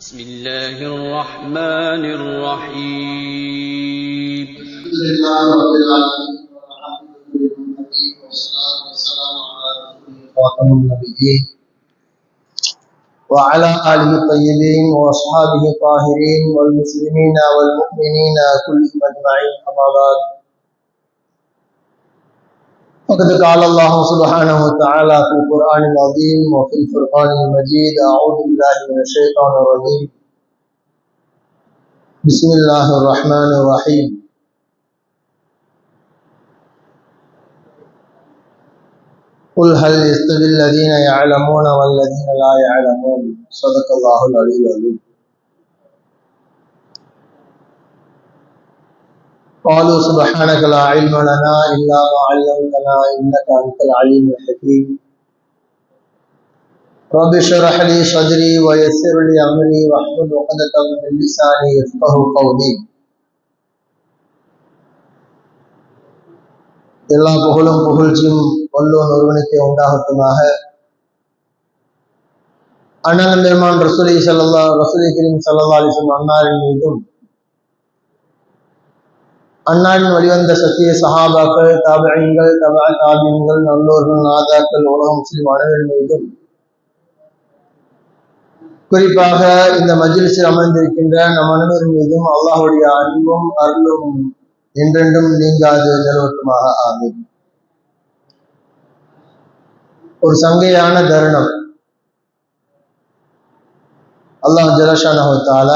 بسم الله الرحمن الرحيم. الحمد لله رب العالمين والصلاة والسلام على النبيين وعلى آله الطيبين وأصحابه الطاهرين والمسلمين والمؤمنين كلهم أجمعين أما بعد. فقد قال الله سبحانه وتعالى في القرآن العظيم وفي الفرقان المجيد أعوذ بالله من الشيطان الرجيم. بسم الله الرحمن الرحيم. قل هل يستوي الذين يعلمون والذين لا يعلمون؟ صدق الله العلي العظيم. قالوا سبحانك لا علم لنا الا ما علمتنا انك انت العليم الحكيم رب اشرح لي صدري ويسر لي امري واحلل عقدة من لساني يفقه قولي எல்லா புகழும் புகழ்ச்சியும் வல்லோன் ஒருவனுக்கே உண்டாகட்டுமாக அண்ணன் பெருமான் ரசூலி சல்லா ரசூலி கரீம் சல்லா அலிசம் அன்னாரின் மீதும் அண்ணாவின் வழிவந்த சத்திய சஹாபாக்கள் தாபகங்கள் தபா தாபியங்கள் நல்லோர்கள் நாதாக்கள் உலக முஸ்லிம் அனைவரின் மீதும். குறிப்பாக இந்த மஜ்லிஸில் அமர்ந்திருக்கின்ற நம் அனைவரின் மீதும் அல்லாஹுடைய அன்பும் அருளும் என்றென்றும் நீங்காது நிலவட்டுமாக. ஆகும் ஒரு சங்கையான தருணம். அல்லாஹ் ஜலஷானஹால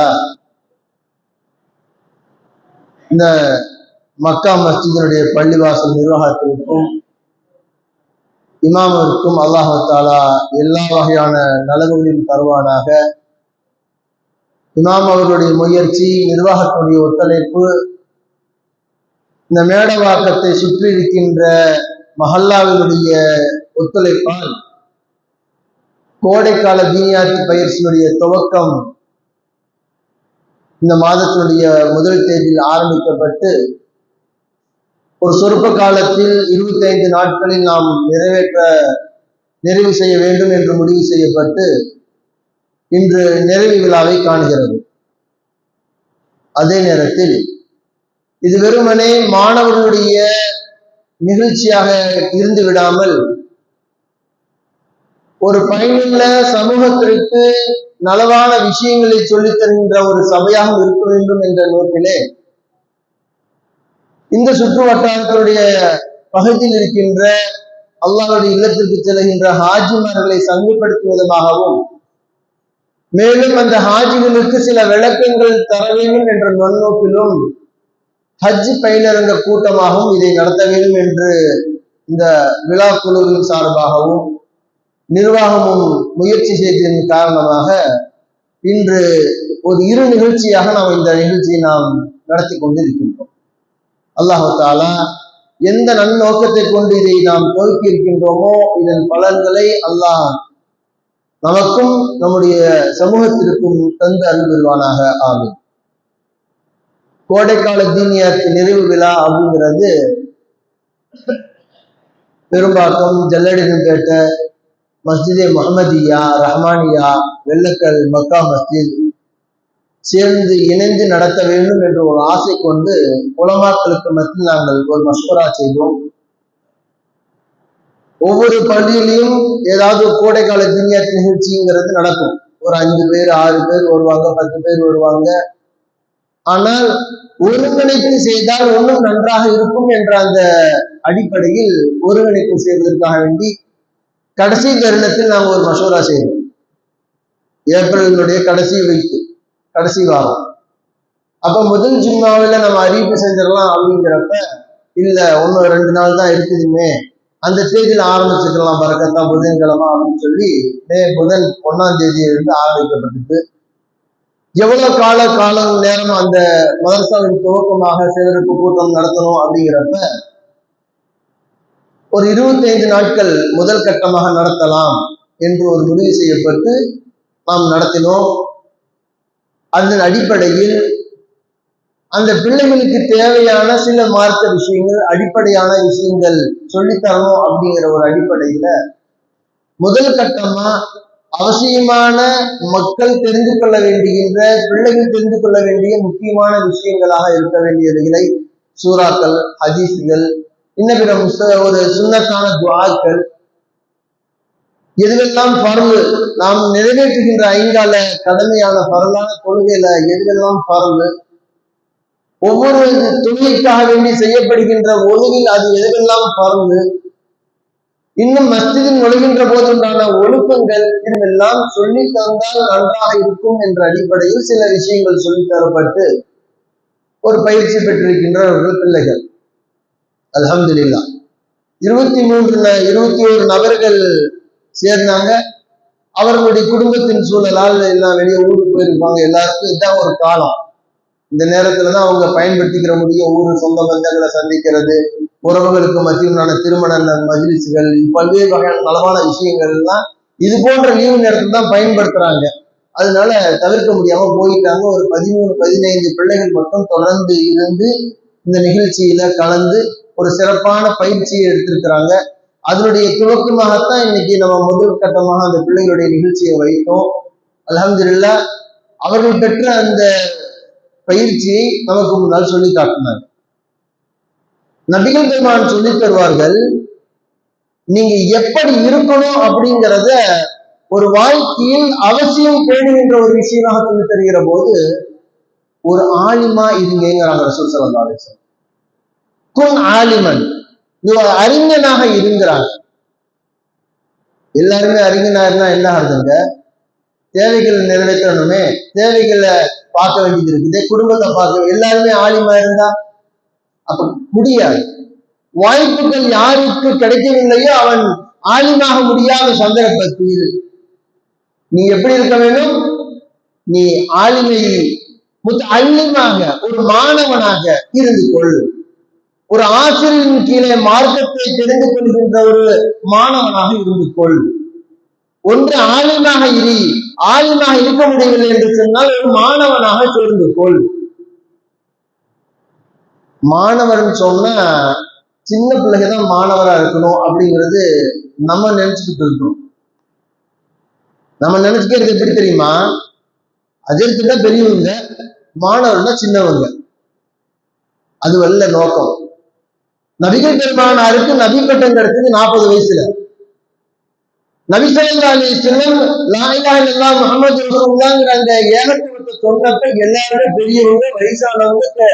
இந்த மக்கா மஸ்ஜிதனுடைய பள்ளிவாசல் நிர்வாகத்திற்கும் இமாமிற்கும் அல்லாஹாலா எல்லா வகையான நலவுகளையும் தருவானாக. இமாம் அவர்களுடைய முயற்சி நிர்வாகத்தினுடைய ஒத்துழைப்பு இந்த மேடவாக்கத்தை சுற்றி இருக்கின்ற மஹல்லாவினுடைய ஒத்துழைப்பால் கோடைக்கால தீனியாத்தி பயிற்சியினுடைய துவக்கம் இந்த மாதத்தினுடைய முதல் தேதியில் ஆரம்பிக்கப்பட்டு ஒரு சொற்ப காலத்தில் இருபத்தி ஐந்து நாட்களில் நாம் நிறைவேற்ற நிறைவு செய்ய வேண்டும் என்று முடிவு செய்யப்பட்டு இன்று நிறைவு விழாவை காண்கிறது. அதே நேரத்தில் இது வெறுமனே மாணவர்களுடைய நிகழ்ச்சியாக இருந்து விடாமல் ஒரு பயனுள்ள சமூகத்திற்கு நலவான விஷயங்களை சொல்லித் தருகின்ற ஒரு சபையாக இருக்க வேண்டும் என்ற நோக்கிலே இந்த சுற்று வட்டாரத்தினுடைய பகுதியில் இருக்கின்ற அல்லாஹுடைய இல்லத்திற்கு செல்கின்ற ஹாஜிமார்களை சந்தைப்படுத்தும் விதமாகவும் மேலும் அந்த ஹாஜிகளுக்கு சில விளக்கங்கள் தர வேண்டும் என்ற நுண்ணோக்கிலும் ஹஜ் பயிலரங்க கூட்டமாகவும் இதை நடத்த வேண்டும் என்று இந்த விழா குழுவின் சார்பாகவும் நிர்வாகமும் முயற்சி செய்ததன் காரணமாக இன்று ஒரு இரு நிகழ்ச்சியாக நாம் இந்த நிகழ்ச்சியை நாம் நடத்தி கொண்டிருக்கின்றோம். அல்லாஹு தாலா எந்த நன்னோக்கத்தை கொண்டு இதை நாம் துவக்கி இருக்கின்றோமோ இதன் பலன்களை அல்லாஹ் நமக்கும் நம்முடைய சமூகத்திற்கும் தந்து அனுப்பிடுவானாக ஆகும் கோடைக்கால தீனியாக்கு நிறைவு விழா அப்படிங்கிறது பெரும்பாக்கம் ஜல்லடினம்பேட்ட மஸ்ஜிதே முகமதியா ரஹ்மானியா வெள்ளக்கல் மக்கா மஸ்ஜித் சேர்ந்து இணைந்து நடத்த வேண்டும் என்ற ஒரு ஆசை கொண்டு உலமாக்களுக்கு மத்தியில் நாங்கள் ஒரு மஷ்வரா செய்தோம். ஒவ்வொரு பள்ளியிலையும் ஏதாவது கோடைக்கால தீனியாத் நிகழ்ச்சிங்கிறது நடக்கும். ஒரு அஞ்சு பேர் ஆறு பேர் வருவாங்க பத்து பேர் வருவாங்க. ஆனால் ஒருங்கிணைப்பு செய்தால் ஒன்றும் நன்றாக இருக்கும் என்ற அந்த அடிப்படையில் ஒருங்கிணைப்பு செய்வதற்காக வேண்டி கடைசி தருணத்தில் நாங்கள் ஒரு மசோரா செய்தோம். ஏப்ரலினுடைய கடைசி வைத்து கடைசி வாரம். அப்ப முதல் ஜிம்மாவில் நம்ம அறிவிப்பு செஞ்சிடலாம் அப்படிங்கிறப்ப இல்ல ஒன்னும் ரெண்டு நாள் தான் இருக்குதுமே. அந்த தேதியில ஆரம்பிச்சுக்கலாம் பறக்கத்தா புதன்கிழமை அப்படின்னு சொல்லி மே புதன் ஒன்னாம் தேதியிலிருந்து ஆரம்பிக்கப்பட்டது. எவ்வளவு கால காலம் நேரம் அந்த மதரசாவின் துவக்கமாக சேகரிப்பு கூட்டம் நடத்தணும் அப்படிங்கிறப்ப ஒரு இருபத்தி ஐந்து நாட்கள் முதல் கட்டமாக நடத்தலாம் என்று ஒரு முடிவு செய்யப்பட்டு நாம் நடத்தினோம். அதன் அடிப்படையில் அந்த பிள்ளைகளுக்கு தேவையான சில மார்க்க விஷயங்கள் அடிப்படையான விஷயங்கள் சொல்லித்தரணும் அப்படிங்கிற ஒரு அடிப்படையில முதல் கட்டமா அவசியமான மக்கள் தெரிந்து கொள்ள வேண்டுகின்ற பிள்ளைகள் தெரிந்து கொள்ள வேண்டிய முக்கியமான விஷயங்களாக இருக்க வேண்டியவைகளை சூறாக்கள் ஹதீஸ்கள் இன்ன பிற ஒரு சுண்ணத்தான துவாக்கள் எதுவெல்லாம் பரவு நாம் நிறைவேற்றுகின்ற ஐங்கால கடமையான பரலான கொள்கையில எதுவெல்லாம் பரவு ஒவ்வொரு தொழிலுக்காக வேண்டி செய்யப்படுகின்ற ஒழுங்கில் அது எதுவெல்லாம் பரவு இன்னும் மஸ்ஜிதில் நுழைகின்ற போது உண்டான ஒழுக்கங்கள் இதுவெல்லாம் சொல்லி தந்தால் நன்றாக இருக்கும் என்ற அடிப்படையில் சில விஷயங்கள் சொல்லித் தரப்பட்டு ஒரு பயிற்சி பெற்றிருக்கின்ற பிள்ளைகள். அலமதுல்லா இருபத்தி மூன்று இருபத்தி ஒரு நபர்கள் சேர்ந்தாங்க. அவர்களுடைய குடும்பத்தின் சூழலால் எல்லாம் வெளியே ஊருக்கு போயிருப்பாங்க. எல்லாருக்கும் இதுதான் ஒரு காலம். இந்த நேரத்துல தான் அவங்க பயன்படுத்திக்கிற முடியும். ஊர் சொந்த பந்தங்களை சந்திக்கிறது உறவுகளுக்கு மத்தியுமான திருமண மகிழ்ச்சிகள் பல்வேறு வகையான நலமான விஷயங்கள் எல்லாம் இது போன்ற லீவு நேரத்தில் தான் பயன்படுத்துறாங்க. அதனால தவிர்க்க முடியாம போயிட்டாங்க. ஒரு பதிமூணு பதினைந்து பிள்ளைகள் மட்டும் தொடர்ந்து இருந்து இந்த நிகழ்ச்சியில கலந்து ஒரு சிறப்பான பயிற்சியை எடுத்திருக்கிறாங்க. அதனுடைய துவக்கமாகத்தான் இன்னைக்கு நம்ம முதல் கட்டமாக அந்த பிள்ளைகளுடைய நிகழ்ச்சியை வைத்தோம். அல்ஹம்துலில்லாஹ் அவர்கள் பெற்ற அந்த பயிற்சியை நமக்கு முன்னால் சொல்லி காட்டினார். நபிகள் பெருமான் சொல்லி தருவார்கள் நீங்க எப்படி இருக்கணும் அப்படிங்கிறத ஒரு வாழ்க்கையில் அவசியம் தேடுகின்ற ஒரு விஷயமாக சொல்லி தருகிற போது ஒரு ஆலிமா இருங்கிறாங்க ரசூல் ஸல்லல்லாஹு குன் ஆலிமன் அறிஞனாக இருக்கிறார் எல்லாருமே அறிஞனா இருந்தா என்ன ஆகுதுங்க தேவைகளை நிறைவேற்றணுமே. தேவைகளை பார்க்க வேண்டியது இருக்குது. குடும்பத்தை பார்க்க எல்லாருமே ஆலிமா இருந்தா அப்ப முடியாது. வாய்ப்புகள் யாருக்கு கிடைக்கவில்லையோ அவன் ஆலிமாக முடியாத சந்தர்ப்பத்தில். நீ எப்படி இருக்க வேண்டும்? நீ ஆளுமையில் முத்த அல்லிமாக ஒரு மாணவனாக இருந்து கொள். ஒரு ஆசிரியரின் கீழே மார்க்கத்தை தெரிந்து கொள்கின்ற ஒரு மாணவனாக இருந்து கொள். ஒன்று ஆலிமாக இரு ஆலிமாக இருக்க முடியவில்லை என்று சொன்னால் ஒரு மாணவனாக சேர்ந்து கொள். மாணவர்னு சொன்னா சின்ன பிள்ளைங்க தான் மாணவரா இருக்கணும் அப்படிங்கிறது நம்ம நினைச்சுக்கிட்டு இருக்கோம். நம்ம நினைச்சுக்கிறது எப்படி தெரியுமா? அஜர்த்துனா பெரியவங்க மாணவர்னா சின்னவங்க. அது வல்ல நோக்கம். நபிகள் பெருமானாருக்கு நபி பட்டம் கிடைச்சது நாற்பது வயசுல. நபிசல்லா அலி செல்லம் லாயிலா இல்லா முகமது ரசூலுல்லாங்கிற அந்த ஏகத்துவத்தை சொன்னப்ப எல்லாருமே பெரியவங்க வயசானவங்க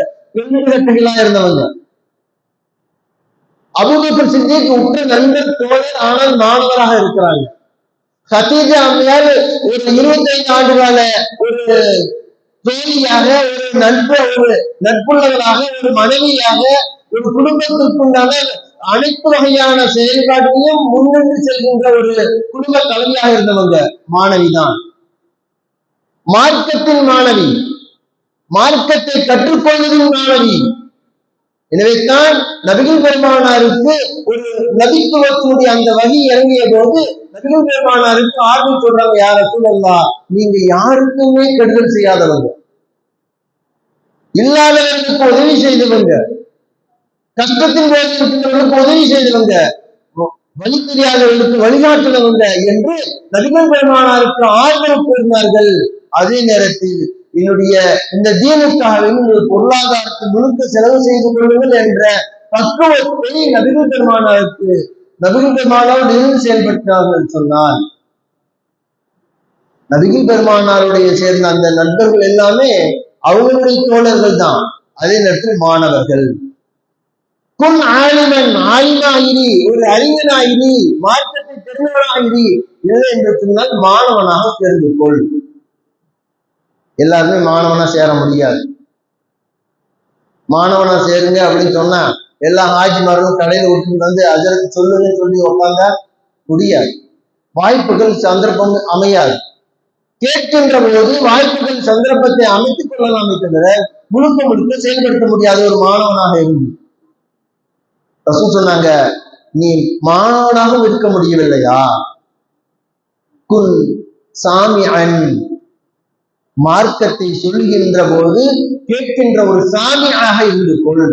பெண்களா இருந்தவங்க. அபுபக்கர் சித்திக் உற்ற நண்பர் தோழர் ஆனால் மாணவராக இருக்கிறாங்க. கத்தீஜா அம்மையார் ஒரு இருபத்தைந்து ஆண்டு கால ஒரு தோழியாக ஒரு நட்பு ஒரு நட்புள்ளவராக ஒரு மனைவியாக ஒரு குடும்பத்திற்குண்டான அனைத்து வகையான செயல்பாட்டையும் முன்னின்று செல்கின்ற ஒரு குடும்ப தலைவியாக இருந்தவங்க மாணவிதான் மார்க்கத்தின் மாணவி. மார்க்கத்தை கற்றுக்கொள்வதின் மாணவி. எனவே தான் நபிகள் பெருமானாருக்கு ஒரு நபித்துவத்தினுடைய அந்த வகி இறங்கிய போது நபிகள் பெருமானாருக்கு ஆர்வம் சொல்றாங்க யாருக்கும் அல்லா நீங்க யாருக்குமே கெடுதல் செய்யாதவங்க. இல்லாதவர்களுக்கு உதவி செய்தவங்க. கஷ்டத்தின் போது உதவி உதவி செய்தவங்க வழி தெரியாதவர்களுக்கு வழிகாட்டுனவங்க என்று நபிகள் பெருமானாருக்கு ஆதரவு கூறினார்கள். அதே நேரத்தில் என்னுடைய இந்த தீனுக்காக என்னுடைய பொருளாதாரத்தை முழுக்க செலவு செய்து கொள்ளுங்கள் என்ற பக்குவத்தை நபிகள் பெருமானாருக்கு நபிகள் பெருமானாரோடு இருந்து செயல்பட்டார்கள் சொன்னார் நபிகள் பெருமானாருடைய சேர்ந்த அந்த நண்பர்கள் எல்லாமே அவங்களுடைய தோழர்கள் தான். அதே நேரத்தில் மாணவர்கள். குன் ஆலிமன் ஆலிமாயிரி ஒரு அறிஞனாயிரி மார்க்கத்தை தெரிந்தவனாயிரி இல்லை என்று சொன்னால் மாணவனாக சேர்ந்து கொள் எல்லாருமே மாணவனா சேர முடியாது. மாணவனா சேருங்க அப்படின்னு சொன்னா எல்லா ஹாஜிமார்களும் கடையில விட்டு வந்து அதற்கு சொல்லுங்கன்னு சொல்லி உட்காந்தா முடியாது. வாய்ப்புகள் சந்தர்ப்பம் அமையாது. கேட்கின்ற போது வாய்ப்புகள் சந்தர்ப்பத்தை அமைத்துக் கொள்ளலாமே தவிர முழுக்க முழுக்க செயல்படுத்த முடியாத ஒரு மாணவனாக இருந்து ரசூ சொன்னாங்க நீ மாணவனாகவும் இருக்க முடியவில்லையா? குன் சாமி அன் மார்க்கத்தை சொல்கின்ற போது கேட்கின்ற ஒரு சாமியாக இருந்து கொள்.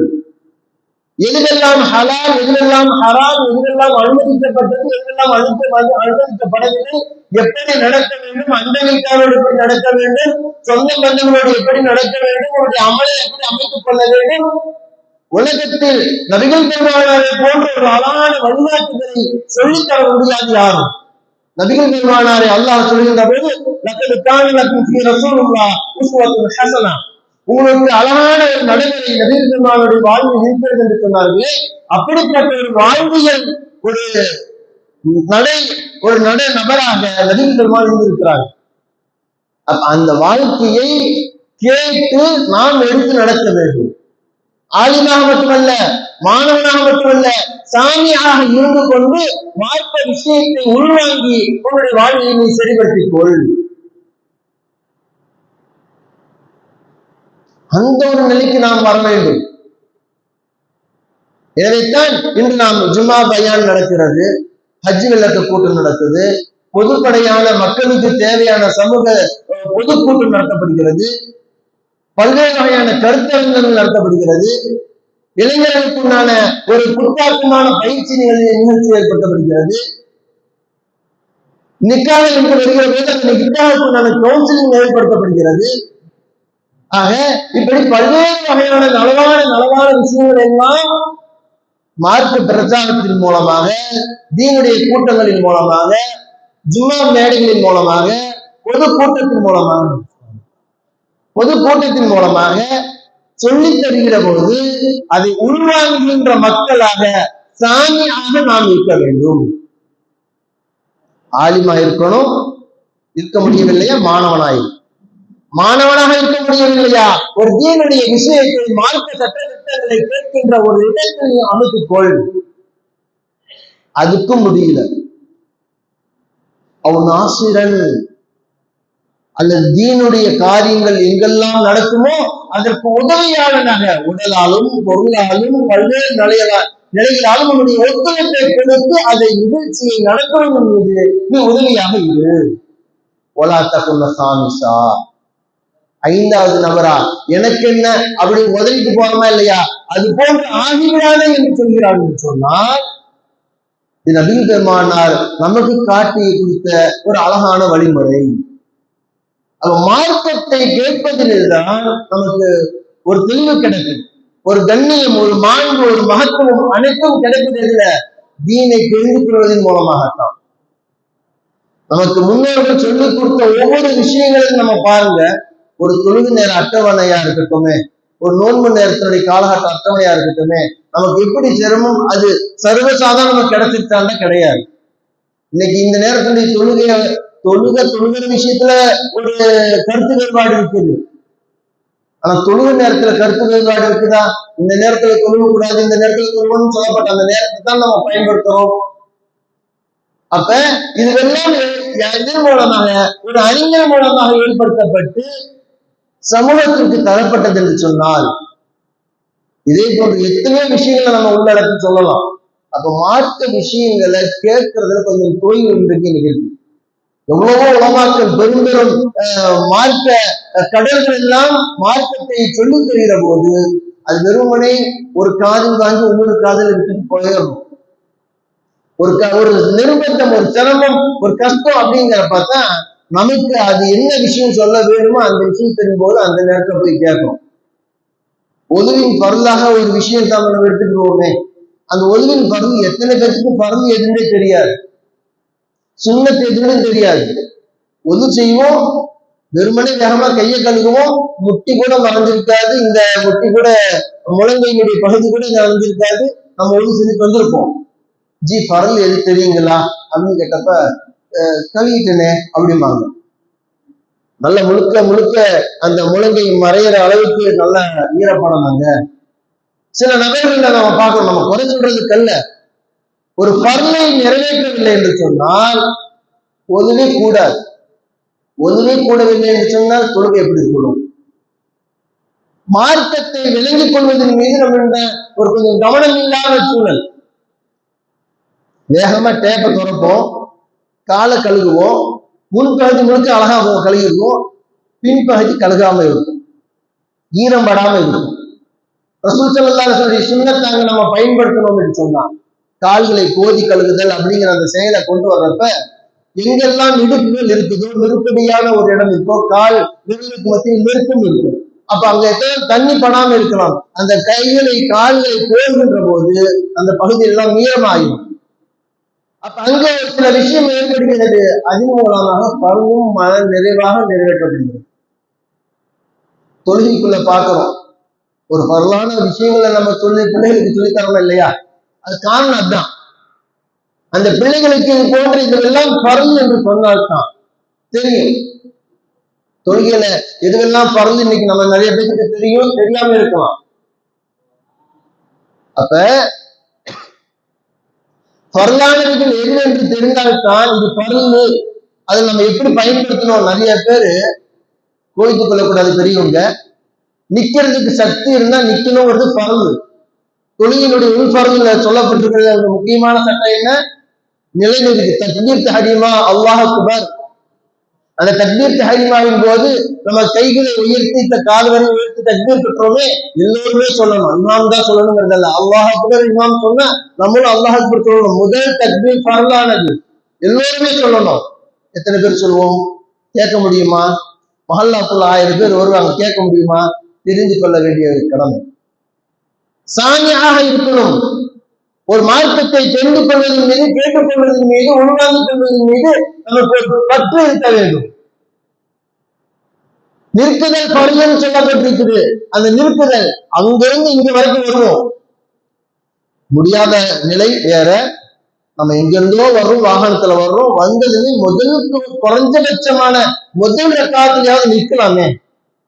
எதுவெல்லாம் ஹலால் எதுவெல்லாம் ஹராம் எதுவெல்லாம் அனுமதிக்கப்பட்டது எதுவெல்லாம் அனுப்ப அனுமதிக்கப்படவில்லை எப்படி நடக்க வேண்டும் அந்த வீட்டாரோடு எப்படி நடக்க வேண்டும் சொந்த பந்தங்களோடு எப்படி நடக்க வேண்டும் அவருடைய அமலை எப்படி அமைத்துக் கொள்ள வேண்டும் உலகத்தில் நபிகள் பெருமானாரை போன்ற ஒரு அழகான வழிகாட்டுதலை சொல்லித்தர முடியாது யாரும். நபிகள் பெருமானாரை அல்லாஹ் சொல்கின்ற போது லக்கது காணலக்கும் உங்களுக்கு அழகான ஒரு நடைமுறை நபிகள் பெருமானுடைய வாழ்வு இருக்கிறது என்று சொன்னார்களே அப்படிப்பட்ட ஒரு வாழ்வியல் ஒரு நடை ஒரு நட நபராக நபிகள் பெருமான் இருந்திருக்கிறார். அந்த வாழ்க்கையை கேட்டு நாம் எடுத்து நடக்க வேண்டும். ஆலிமாக மட்டுமல்ல மாணவனாக மட்டுமல்ல சாமியாக இருந்து கொண்டு வாய்ப்ப விஷயத்தை உள்வாங்கி உன்னுடைய வாழ்வியை நீ சரிபடுத்திக் கொள் அந்த ஒரு நிலைக்கு நாம் வர வேண்டும். எனவேத்தான் இன்று நாம் ஜும்மா பயான் நடக்கிறது ஹஜ் விளக்க கூட்டம் நடக்குது பொதுப்படையான மக்களுக்கு தேவையான சமூக பொதுக்கூட்டம் நடத்தப்படுகிறது. பல்வேறு வகையான கருத்தரங்கங்கள் நடத்தப்படுகிறது. இளைஞர்களுக்குண்டான ஒரு புத்தாக்கமான பயிற்சி நிகழ்ச்சி நிகழ்ச்சி ஏற்படுத்தப்படுகிறது. நிக்காக இருந்து வருகிற போது அந்த நிக்காவுக்குண்டான கவுன்சிலிங் ஏற்படுத்தப்படுகிறது. ஆக இப்படி பல்வேறு வகையான நலவான நலவான விஷயங்கள் எல்லாம் மார்க்கு பிரச்சாரத்தின் மூலமாக தீனுடைய கூட்டங்களின் மூலமாக ஜும்மா மேடைகளின் மூலமாக பொது கூட்டத்தின் மூலமாக பொது கூட்டத்தின் மூலமாக சொல்லித் தருகிற போது அதை உள்வாங்குகின்ற மக்களாக சாமியாக நாம் இருக்க வேண்டும். ஆலிமா இருக்கணும் இருக்க முடியவில்லையா? மாணவனாய். மாணவனாக இருக்க முடியவில்லையா? ஒரு தீனுடைய விஷயத்தை மார்க்க சட்டத்திட்டங்களை கேட்கின்ற ஒரு இடத்தில் நீ அமைத்துக் கொள் அதுக்கும் முடியல. அவன் ஆசிரியன். அல்லது தீனுடைய காரியங்கள் எங்கெல்லாம் நடக்குமோ அதற்கு உதவியாளனாக உடலாலும் பொருளாலும் பல்வேறு நிலையலா நிலையிலாலும் உன்னுடைய ஒத்துழைப்பை கொடுத்து அதை நிகழ்ச்சியை நடக்கணும் மீது நீ உதவியாக இரு. ஒலா தகுந்த சாமிஷா ஐந்தாவது நபரா எனக்கு என்ன அப்படி உதவிட்டு போறோமா இல்லையா? அது போன்று ஆகிவிடாதே என்று சொல்கிறார் என்று சொன்னால் இது நபீன் பெருமானார் நமக்கு காட்டி கொடுத்த ஒரு அழகான வழிமுறை. அப்ப மார்க்கத்தை கேட்பதில்தான் நமக்கு ஒரு தெளிவு கிடைக்கும். ஒரு கண்ணியம் ஒரு மாண்பு ஒரு மகத்துவம் அனைத்தும் கிடைப்பது எதுல? தீனை தெரிந்து கொள்வதன் மூலமாகத்தான். நமக்கு முன்னோர்கள் சொல்லிக் கொடுத்த ஒவ்வொரு விஷயங்களையும் நம்ம பாருங்க. ஒரு தொழுகு நேர அட்டவணையா இருக்கட்டுமே ஒரு நோன்பு நேரத்தினுடைய காலகட்ட அட்டவணையா இருக்கட்டுமே நமக்கு எப்படி சிரமம்? அது சர்வசாதாரணமா கிடைச்சிருச்சான்னா கிடையாது. இன்னைக்கு இந்த நேரத்தினுடைய தொழுகையை தொழுக தொழுகிற விஷயத்துல ஒரு கருத்து வேறுபாடு இருக்குது. ஆனா தொழுக நேரத்துல கருத்து வேறுபாடு இருக்குதா? இந்த நேரத்துல தொழுக கூடாது இந்த நேரத்துல தொழுகணும்னு சொல்லப்பட்ட அந்த நேரத்தை தான் நம்ம பயன்படுத்துறோம். அப்ப இதுவெல்லாம் இதன் மூலமாக ஒரு அறிஞர் மூலமாக ஏற்படுத்தப்பட்டு சமூகத்திற்கு தரப்பட்டது என்று சொன்னால் இதே போன்ற எத்தனையோ விஷயங்களை நம்ம உள்ளடக்கி சொல்லலாம். அப்ப மாற்ற விஷயங்களை கேட்கறதுல கொஞ்சம் தொய்வு இன்றைக்கு நிகழ்ச்சி எவ்வளவோ உலமாக்கள் பெரும்பெரும் மார்க்க கடல்கள் எல்லாம் மார்க்கத்தை சொல்லி தருகிற போது அது வெறுமனே ஒரு காதில் வாங்கி ஒவ்வொரு காதில் விட்டுட்டு போயிடும். ஒரு க ஒரு நிர்பந்தம் ஒரு சிரமம் ஒரு கஷ்டம் அப்படிங்கிற பார்த்தா நமக்கு அது என்ன விஷயம் சொல்ல வேணுமோ அந்த விஷயத்தின் போது அந்த நேரத்தில் போய் கேட்கும். ஒதுவின் பருளாக ஒரு விஷயம் தான் நம்ம எடுத்துக்கிறோமே அந்த ஒதுவின் பருள் எத்தனை பேருக்கு பருள் எதுன்னே தெரியாது. சுண்ணத்து எதுன்னு தெரியாது. ஒது செய்வோம் வெறுமனே வேகமா கையை கழுகுவோம் முட்டி கூட மறைஞ்சிருக்காது இந்த முட்டி கூட முழங்கையினுடைய பகுதி கூட மறைஞ்சிருக்காது நம்ம ஒது செஞ்சுட்டு வந்திருப்போம். ஜி பரல் எது தெரியுங்களா? அப்படின்னு கேட்டப்ப கழுவிட்டனே அப்படிம்பாங்க. நல்ல முழுக்க முழுக்க அந்த முழங்கை மறையிற அளவுக்கு நல்ல ஈரப்படம் அங்க. சில நபர்களை நம்ம பார்க்கணும். நம்ம குறை சொல்றதுக்கு அல்ல. ஒரு பரலை நிறைவேற்றவில்லை என்று சொன்னால் ஒதுவே கூடாது. ஒதுவே கூடவில்லை என்று சொன்னால் தொழுகை எப்படி கூடும்? மார்க்கத்தை விளங்கிக் கொள்வதன் மீது நம்ம ஒரு கொஞ்சம் கவனம் இல்லாத சூழல். வேகமா டேப்பை திறப்போம் காலை கழுகுவோம் முன்பகுதி முழுக்க அழகா போ- கழுகிடுவோம் பின்பகுதி கழுகாம இருக்கும். ஈரம் படாம இருக்கும். ரசூல் சல்லாஹுடைய சுண்ணத்தாங்க நம்ம பயன்படுத்தணும் என்று சொன்னான். கால்களை கோதி கழுகுதல் அப்படிங்கிற அந்த செயலை கொண்டு வர்றப்ப எங்கெல்லாம் இடுப்புகள் இருக்குதோ நெருக்கடியான ஒரு இடம் இருக்கோ கால் விரலுக்கு மத்தியில் நெருக்கம் இருக்கும். அப்ப அங்க எத்தனை தண்ணி படாம இருக்கலாம். அந்த கைகளை கால்களை போகின்ற போது அந்த பகுதியெல்லாம் ஈரமாயிடும் அப்ப அங்க ஒரு சில விஷயம் ஏற்படுகிறது. அதன் மூலமாக பருவம் மன நிறைவாக நிறைவேற்றப்படுகிறது. தொழுகைக்குள்ள பார்க்கிறோம். ஒரு பரவான விஷயங்களை நம்ம சொல்லி பிள்ளைகளுக்கு சொல்லித்தரணும் இல்லையா? அது காரணம் அதுதான். அந்த பிள்ளைகளுக்கு இது போன்ற இதுவெல்லாம் பறந்து என்று சொன்னால்தான் தெரியும். தொழுகையில எதுவெல்லாம் பறந்து இன்னைக்கு நம்ம நிறைய பேருக்கு தெரியும் தெரியாம இருக்கலாம். அப்ப பரலானவைகள் எது என்று தெரிந்தால்தான் இது பருந்து அதை நம்ம எப்படி பயன்படுத்தணும்? நிறைய பேரு கோவித்துக் கொள்ளக்கூடாது பெரியவங்க. நிக்கிறதுக்கு சக்தி இருந்தா நிக்கணுங்கிறது பறந்து தொழிலினுடைய உள்பறந்துல சொல்லப்பட்டிருக்கிற முக்கியமான சட்டம் என்ன? நிலைநிறுத்தி தக்பீர் தஹரிமா அல்லாஹ் அக்பர். அந்த தக்பீர் தஹரிமாவின் போது நம்ம கைகளை உயர்த்தி இந்த கால் வரை உயர்த்தி தக்பீர் பெற்றோமே எல்லோருமே சொல்லணும். இமாம் தான் சொல்லணுங்கிறதல்ல. அல்லாஹ் அக்பர் இமாம் சொன்னா நம்மளும் அல்லாஹ் அக்பர் சொல்லணும். முதல் தக்பீர் பரலானது எல்லோருமே சொல்லணும். எத்தனை பேர் சொல்லுவோம்? கேட்க முடியுமா? மஹல்லாக்குள்ள ஆயிரம் பேர் வருவாங்க. கேட்க முடியுமா? தெரிந்து கொள்ள வேண்டிய கடமை. சாமியாக இருக்கணும். ஒரு மார்க்கத்தை தெரிந்து கொள்வதன் மீது கேட்டுக்கொள்வதன் மீது உள்வாங்கிக் கொள்வதன் மீது நமக்கு ஒரு பற்று இருக்க வேண்டும். நிற்குதல் பருவம் சொல்லப்பட்டிருக்குது. அந்த நிற்குதல் அங்கிருந்து இங்க வரைக்கும் வருவோம். முடியாத நிலை வேற. நம்ம எங்கிருந்தோ வரும் வாகனத்துல வர்றோம். வந்ததுமே முதலுக்கு குறைஞ்சபட்சமான முதல் ரக்காத்துலயாவது நிற்கலாமே.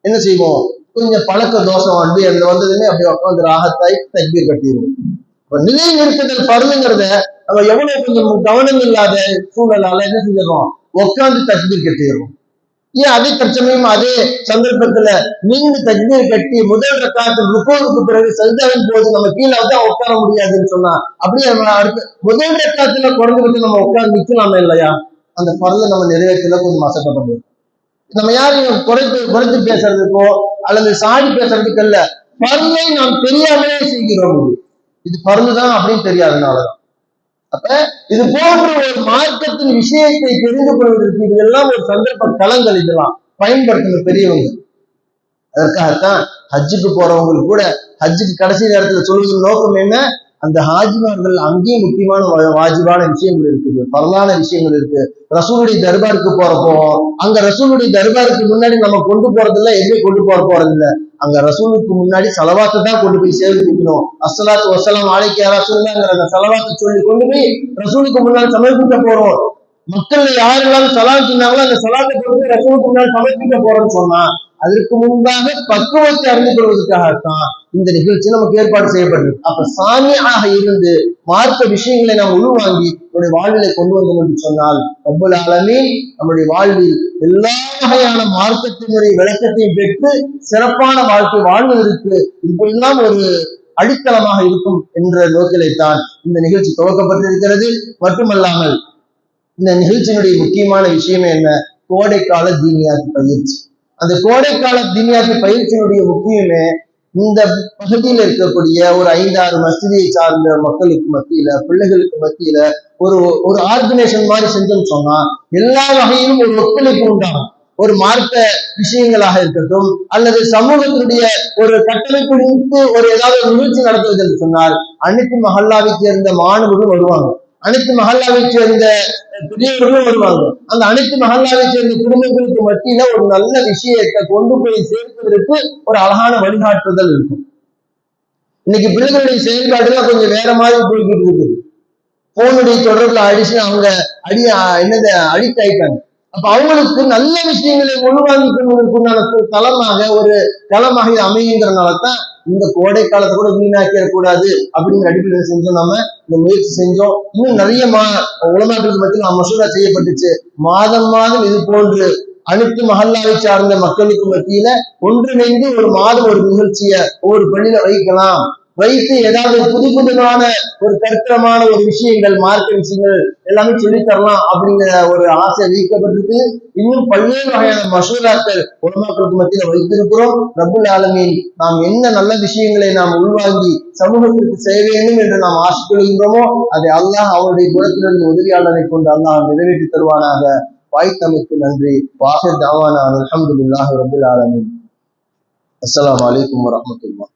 என்ன செய்வோம்? கொஞ்சம் பழக்க தோஷம் வந்து எந்த வந்ததுமே அப்படியே உட்காந்து ராகத்தாய் தக்பீர் கட்டிடுவோம் நிலை நிறுத்துதல் பருதுங்கிறத நம்ம எவ்வளவு கொஞ்சம் கவனம் இல்லாத சூழலால என்ன செஞ்சிடறோம் உட்காந்து தக்பீர் கட்டிடுறோம் ஏன் அதே தற்சமயம் அதே சந்தர்ப்பத்துல நின்று தக்பீர் கட்டி முதல் ரக்காத்தில் ருக்கோவுக்கு பிறகு சஜிதாவின் போது நம்ம கீழே வந்து உட்கார முடியாதுன்னு சொன்னா அப்படியே நம்ம அடுத்து முதல் ரக்காத்துல குறைஞ்சபட்சம் நம்ம உட்கார்ந்து நிக்கலாமே இல்லையா? அந்த பருவ நம்ம நிறைவேற்றல கொஞ்சம் அசட்டப்படுது நம்ம யாரையும் குறைத்து குறைத்து பேசுறதுக்கோ அல்லது சாடி பேசுறதுக்கு அல்ல. பருமை நாம் தெரியாமலே செய்கிறோம் இது. இது பருந்துதான் அப்படின்னு தெரியாதனாலதான் அப்ப இது போன்ற ஒரு மார்க்கத்தின் விஷயத்தை தெரிந்து கொள்வதற்கு இதெல்லாம் ஒரு சந்தர்ப்ப களங்கள் இதெல்லாம். பயன்படுத்தணும் பெரியவங்க. அதற்காகத்தான் ஹஜ்ஜுக்கு போறவங்களுக்கு கூட ஹஜ்ஜுக்கு கடைசி நேரத்துல சொல்வதன் நோக்கம் என்ன? அந்த ஹாஜிமார்கள் அங்கேயும் முக்கியமான வாஜிபான விஷயங்கள் இருக்குது பரவான விஷயங்கள் இருக்கு. ரசூலுடைய தர்பாருக்கு போறப்போ அங்க ரசூலுடைய தர்பாருக்கு முன்னாடி நம்ம கொண்டு போறதில்ல எங்கேயும் கொண்டு போற போறதில்ல. அங்க ரசூலுக்கு முன்னாடி செலவாக்கு தான் கொண்டு போய் சேர்த்துக்கணும் அசலாத்து வசலாம் ஆலைக்கு ரசூல்லாங்கிற அந்த செலவாக்கு சொல்லி கொண்டு போய் ரசூலுக்கு முன்னாடி சமர்ப்பிக்க போறோம். மக்கள் யாரெல்லாம் சலாம் சொன்னாங்களோ? அந்த சலாத்தை கொண்டு போய் ரசூலுக்கு முன்னாடி சமர்ப்பிக்க போறோம்னு சொன்னா அதற்கு முன்பாக பக்குவத்தை அறிந்து கொள்வதற்காகத்தான் இந்த நிகழ்ச்சி நமக்கு ஏற்பாடு செய்யப்பட்டிருக்கு அப்ப சாமியாக இருந்து பார்த்த விஷயங்களை நாம் உள்வாங்கி நம்முடைய வாழ்விலை கொண்டு வந்தோம் என்று சொன்னால் ரப்பல் ஆலமீன் நம்முடைய வாழ்வில் எல்லா வகையான மார்க்கத்தினுடைய விளக்கத்தையும் பெற்று சிறப்பான வாழ்க்கை வாழ்வதற்கு இப்பெல்லாம் ஒரு அடித்தளமாக இருக்கும் என்ற நோக்கிலைத்தான் இந்த நிகழ்ச்சி துவக்கப்பட்டிருக்கிறது. மட்டுமல்லாமல் இந்த நிகழ்ச்சியினுடைய முக்கியமான விஷயமே என்ன? கோடைக்கால தீனியாத்து பயிற்சி. அந்த கோடைக்கால தீனியாத்து பயிற்சியினுடைய முக்கியமே இந்த பகுதியில் இருக்கக்கூடிய ஒரு ஐந்தாறு மசூதியை சார்ந்த மக்களுக்கு மத்தியில பிள்ளைகளுக்கு மத்தியில ஒரு ஒரு ஆர்கனைசேஷன் மாதிரி செஞ்சோம்னு சொன்னா எல்லா வகையிலும் ஒரு ஒத்துழைப்பு உண்டாகும். ஒரு மார்க்க விஷயங்களாக இருக்கட்டும் அல்லது சமூகத்தினுடைய ஒரு கட்டமைப்பு ஒரு ஏதாவது ஒரு நிகழ்ச்சி நடத்துவது என்று சொன்னால் அனைத்து மஹல்லாவை சேர்ந்த மாணவர்கள் வருவாங்க. அனைத்து மஹல்லாவை சேர்ந்த பெரியவர்களும் வருவாங்க. அந்த அனைத்து மஹல்லாவை சேர்ந்த குடும்பங்களுக்கு மத்தியில ஒரு நல்ல விஷயத்தை கொண்டு போய் சேர்ப்பதற்கு ஒரு அழகான வழிகாட்டுதல் இருக்கும். இன்னைக்கு பிள்ளைகளுடைய செயல்பாடுலாம் கொஞ்சம் வேற மாதிரி போய்கிட்டு இருக்குது. போனுடைய தொடர்புல அடிச்சு அவங்க அடி என்னது அடிக்ட் ஆயிட்டாங்க. அப்ப அவங்களுக்கு நல்ல விஷயங்களை உள்வாங்கிக் கொள்வதற்குண்டான ஒரு தளமாக ஒரு தளமாக இது அமையுங்கிறனால தான் இந்த கோடை காலத்தை கூட வீணாக்கிடக்கூடாது அப்படிங்கிற அடிப்படையில் செஞ்சோம் நம்ம இந்த முயற்சி செஞ்சோம். இன்னும் நிறைய மா உலமாக்களுக்கு மத்தியில் மசோதா செய்யப்பட்டுச்சு. மாதம் மாதம் இது போன்று அனைத்து மஹல்லாவை சார்ந்த மக்களுக்கு மத்தியில ஒன்றிணைந்து ஒரு மாதம் ஒரு நிகழ்ச்சியை ஒவ்வொரு பள்ளியில வைக்கலாம். வைத்து ஏதாவது புது புதுமான ஒரு கருத்தரமான ஒரு விஷயங்கள் மார்க்க விஷயங்கள் எல்லாமே சொல்லித் தரலாம் அப்படிங்கிற ஒரு ஆசை வைக்கப்பட்டிருக்கு. இன்னும் பல்வேறு வகையான மசூராக்கள் உலமாக்களுக்கு மத்தியில வைத்திருக்கிறோம். ரபுல் ஆலமின் நாம் என்ன நல்ல விஷயங்களை நாம் உள்வாங்கி சமூகத்திற்கு செய்ய வேண்டும் என்று நாம் ஆசைப்படுகின்றோமோ அதை அல்லாஹ் அவருடைய குணத்திலிருந்து உதவியாளரை கொண்டு அல்லாஹ் நிறைவேற்றி தருவானாக. வாய்த்தமைக்கு நன்றி. வாஹிர் தாவானா. அலமதுல்லாஹ் ரபுல் ஆலமீன். அஸ்லாம் வலைக்கம் வரமத்துல்லா